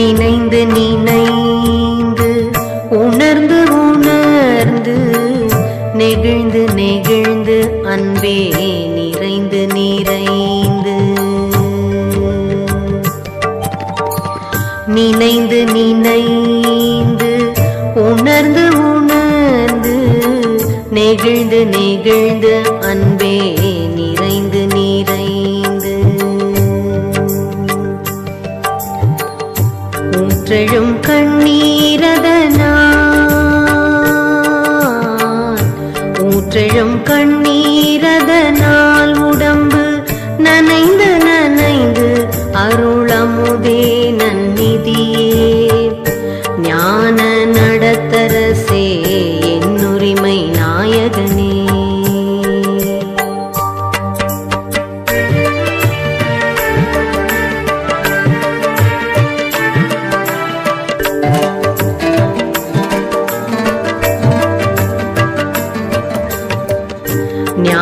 நினைந்து நினைந்து உணர்ந்து உணர்ந்து நெகிழ்ந்து நெகிழ்ந்து அன்பே நிறைந்து நிறைந்து. நினைந்து நினைந்து உணர்ந்து உணர்ந்து நெகிழ்ந்து நெகிழ்ந்து அன்பே ஊற்றெழும் கண்ணீரதனால் ஊற்றெழும் கண்ணீரதனால் உடம்பு நனைந்து நனைந்து அருளமுதே நன்னிதியே ஞான நடத்தரசே என்னுரிமை நாயகனே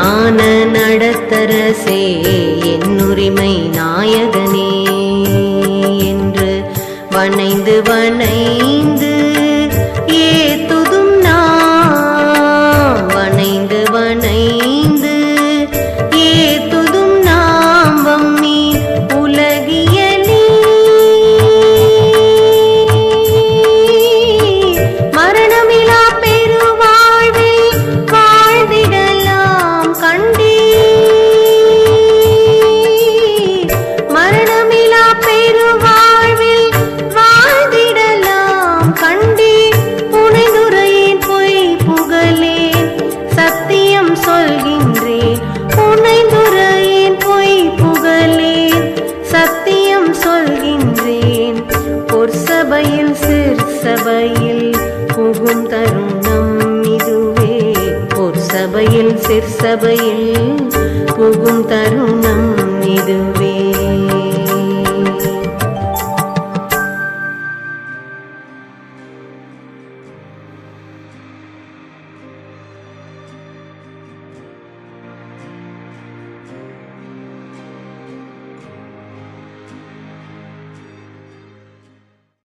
ஞான நடத்தரசே என்னுரிமை நாயகனே என்று வனைந்து வனை சிற்சபையில் புகும் தருணம் இதுவே.